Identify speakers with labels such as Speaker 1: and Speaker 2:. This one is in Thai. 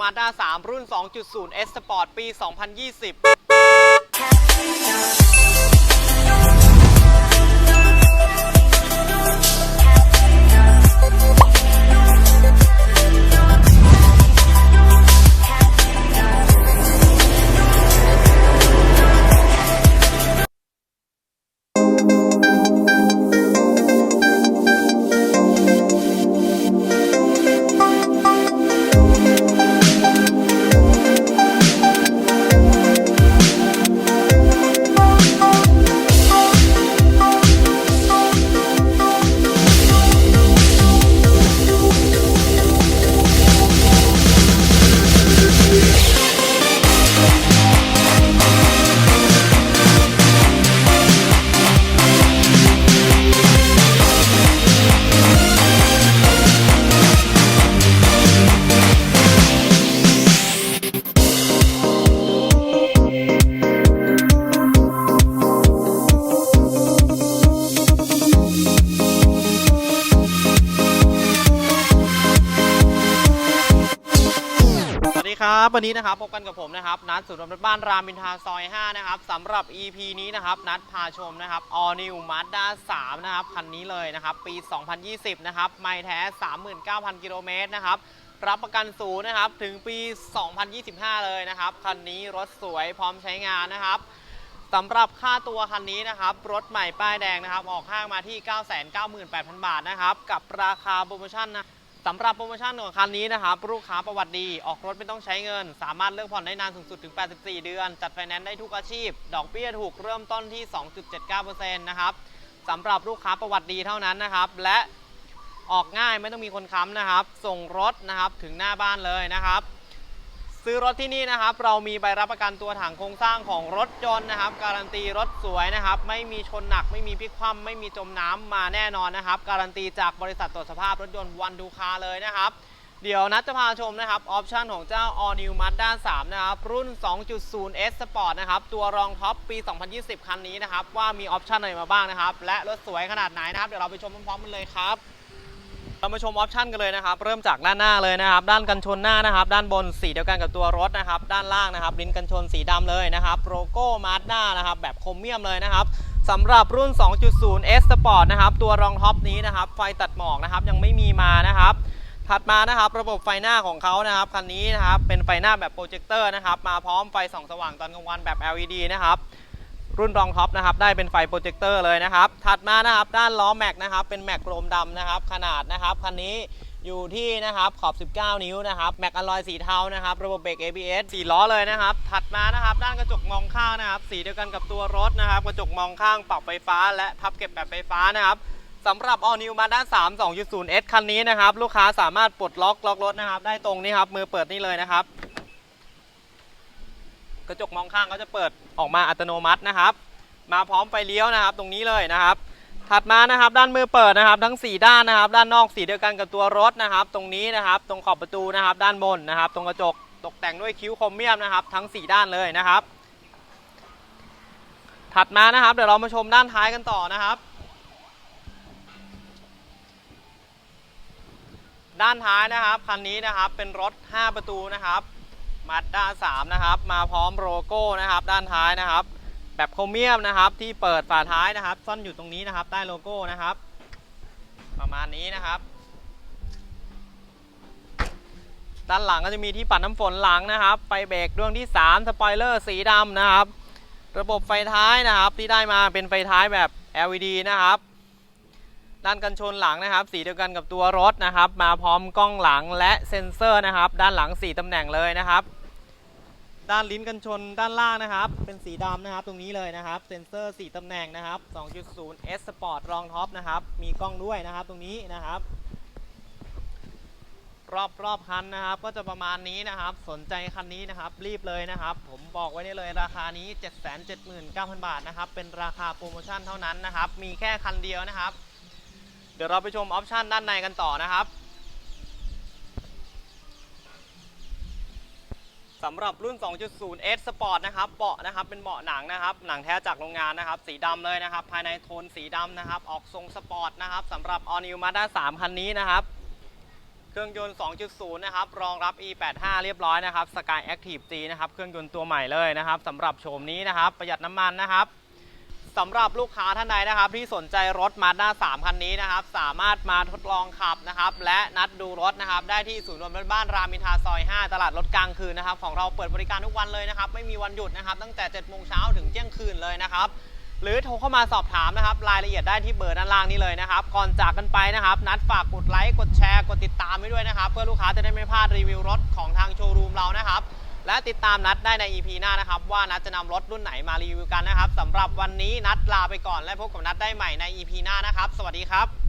Speaker 1: Mazda 3 รุ่น 2.0 S Sport ปี 2020 ครับ วันนี้นะครับพบกันกับผมนะครับนัดศูนย์รมรถบ้านรามอินทาซอย 5 นะครับสำหรับ EP นี้นะครับนัดพาชมนะครับ All New Mazda 3 นะครับ คันนี้เลยนะครับ ปี 2020 นะครับไม่แท้ 39,000 กิโลเมตรนะครับ รับประกันศูนย์นะครับ ถึงปี 2025 เลยนะครับ คันนี้รถสวยพร้อมใช้งานนะครับสำหรับค่าตัวคันนี้นะครับ รถใหม่ป้ายแดงนะครับ ออกห้างมาที่ 998,000 บาทนะครับ กับราคาโปรโมชั่นนะ สำหรับโปรโมชั่นของคันนี้นะครับลูกค้าประวัติดีออกรถไม่ต้องใช้เงิน สามารถเลือกผ่อนได้นานสูงสุดถึง 84 เดือน จัดไฟแนนซ์ได้ทุกอาชีพ ดอกเบี้ยถูกเริ่มต้นที่ 2.79%นะครับสำหรับลูกค้าประวัติดีเท่านั้นนะครับ และออกง่ายไม่ต้องมีคนค้ำนะครับ ส่งรถนะครับถึงหน้าบ้านเลยนะครับ ซื้อรถที่นี่นะครับ เรามีใบรับประกันตัวถังโครงสร้างของรถยนต์นะครับ การันตีรถสวยนะครับ ไม่มีชนหนัก ไม่มีพลิกคว่ำไม่มีจมน้ำมาแน่นอนนะครับ การันตีจากบริษัทตรวจสภาพรถยนต์วันดูคาเลยนะครับ เดี๋ยวนัดจะพาชมนะครับ ออปชันของเจ้า All New Mazda 3 นะครับ รุ่น 2.0 S Sport นะครับ ตัวรองท็อปปี 2020 คันนี้นะครับ ว่ามีออปชันอะไรมาบ้างนะครับ และรถสวยขนาดไหนนะครับ เดี๋ยวเราไปชมพร้อมๆกันเลยครับ เรามาชมออปชันกันเลยนะครับ เริ่มจากด้านหน้าเลยนะครับ ด้านกันชนหน้านะครับ ด้านบนสีเดียวกันกับตัวรถนะครับ ด้านล่างนะครับลิ้นกันชนสีดำเลยนะครับโลโก้มาสด้านะครับ แบบโครเมียมเลยนะครับสำหรับรุ่น 2.0 S Sport นะครับ ตัวรองท็อปนี้นะครับ ไฟตัดหมอกนะครับ ยังไม่มีมานะครับ ถัดมานะครับ ระบบไฟหน้าของเขานะครับคันนี้นะครับ เป็นไฟหน้าแบบโปรเจคเตอร์นะครับ มาพร้อมไฟส่องสว่างตอนกลางวันแบบ LED นะครับ รุ่นรองท็อปนะครับได้เป็นไฟโปรเจคเตอร์เลยนะครับถัดมานะครับด้านล้อแม็กนะครับเป็นแม็กโครมดำนะครับขนาดนะครับคันนี้อยู่ที่นะครับขอบ 19 นิ้วนะครับแม็กอลลอยสีเทานะครับระบบเบรก ABS สีล้อเลยนะครับ ถัดมานะครับ ด้านกระจกมองข้างนะครับ สีเดียวกันกับตัวรถนะครับ กระจกมองข้างปรับไฟฟ้า และพับเก็บแบบไฟฟ้านะครับสำหรับ All New Mazda 3 2.0 S คันนี้นะครับ ลูกค้าสามารถปลดล็อกล็อกรถนะครับ ได้ตรงนี้ครับมือเปิดนี่เลยนะครับ กระจกมองข้างก็จะเปิดออกมาอัตโนมัตินะครับ มาพร้อมไฟเลี้ยวนะครับ ตรงนี้เลยนะครับ ถัดมานะครับ ด้านมือเปิดนะครับ ทั้ง 4 ด้านนะครับ ด้านนอกสีเดียวกันกับตัวรถนะครับ ตรงนี้นะครับ ตรงขอบประตูนะครับ ด้านบนนะครับ ตรงกระจกตกแต่งด้วยคิ้วคมเมียมนะครับ ทั้ง 4 ด้านเลยนะครับ ถัดมานะครับ เดี๋ยวเรามาชมด้านท้ายกันต่อนะครับด้านท้ายนะครับคันนี้นะครับเป็นรถ 5 ประตูนะครับ มาด้า3นะครับ มาพร้อมโลโก้นะครับ ด้านท้ายนะครับ แบบโครเมียมนะครับ ที่เปิดฝาท้ายนะครับ ซ่อนอยู่ตรงนี้นะครับ ใต้โลโก้นะครับ ประมาณนี้นะครับ ด้านหลังก็จะมีที่ปัดน้ำฝนหลังนะครับ ไฟเบรกดวงที่ 3 สปอยเลอร์สีดำนะครับ ระบบไฟท้ายนะครับ ที่ได้มาเป็นไฟท้ายแบบ LED นะครับ ด้านกันชนหลังนะครับ สีเดียวกันกับตัวรถนะครับ มาพร้อมกล้องหลังและเซ็นเซอร์นะครับ ด้านหลัง 4ตำแหน่งเลยนะครับ ด้านลิ้นกันชนด้านล่างนะครับ เป็นสีดำนะครับ ตรงนี้เลยนะครับ เซ็นเซอร์ 4ตำแหน่งนะครับ 2.0 S Sport รองท็อปนะครับ มีกล้องด้วยนะครับ ตรงนี้นะครับ รอบรอบคันนะครับ ก็จะประมาณนี้นะครับ สนใจคันนี้นะครับ รีบเลยนะครับ ผมบอกไว้ได้เลยราคานี้ 779,000 บาทนะครับ เป็นราคาโปรโมชั่นเท่านั้นนะครับ มีแค่คันเดียวนะครับ เดี๋ยวเราไปชมออปชันด้านในกันต่อนะครับสำหรับรุ่น 2.0 S Sport นะครับ เบาะนะครับ เป็นเบาะหนังนะครับ หนังแท้จากโรงงานนะครับ สีดำเลยนะครับ ภายในโทนสีดำนะครับ ออกทรงสปอร์ตนะครับสำหรับ All New Mazda 3 คันนี้นะครับ เครื่องยนต์ 2.0 นะครับ รองรับ E85 เรียบร้อยนะครับ Sky Active G นะครับ เครื่องยนต์ตัวใหม่เลยนะครับสำหรับโฉมนี้นะครับ ประหยัดน้ำมันนะครับ สำหรับลูกค้าท่านใดนะครับ ที่สนใจรถ Mazda 3คันนี้นะครับ สามารถมาทดลองขับนะครับ และนัดดูรถนะครับ ได้ที่ศูนย์รวมรบ้านรามินทาซอย 5 ตลาดรถกลางคืนนะครับ ของเราเปิดบริการทุกวันเลยนะครับ ไม่มีวันหยุดนะครับ ตั้งแต่7โมงเช้าถึงเที่ยงคืนเลยนะครับหรือโทรเข้ามาสอบถามนะครับ รายละเอียดได้ที่เบอร์ด้านล่างนี้เลยนะครับ ก่อนจากกันไปนะครับ นัดฝากกดไลค์กดแชร์กดติดตามไว้ด้วยนะครับ เพื่อลูกค้าจะได้ไม่พลาดรีวิวรถของทางโชว์รูม ติดตามนัดได้ใน EP หน้านะครับ ว่านัดจะนำรถรุ่นไหนมารีวิวกันนะครับสำหรับวันนี้นัดลาไปก่อนและพบกับนัดได้ใหม่ใน EP หน้านะครับ สวัสดีครับ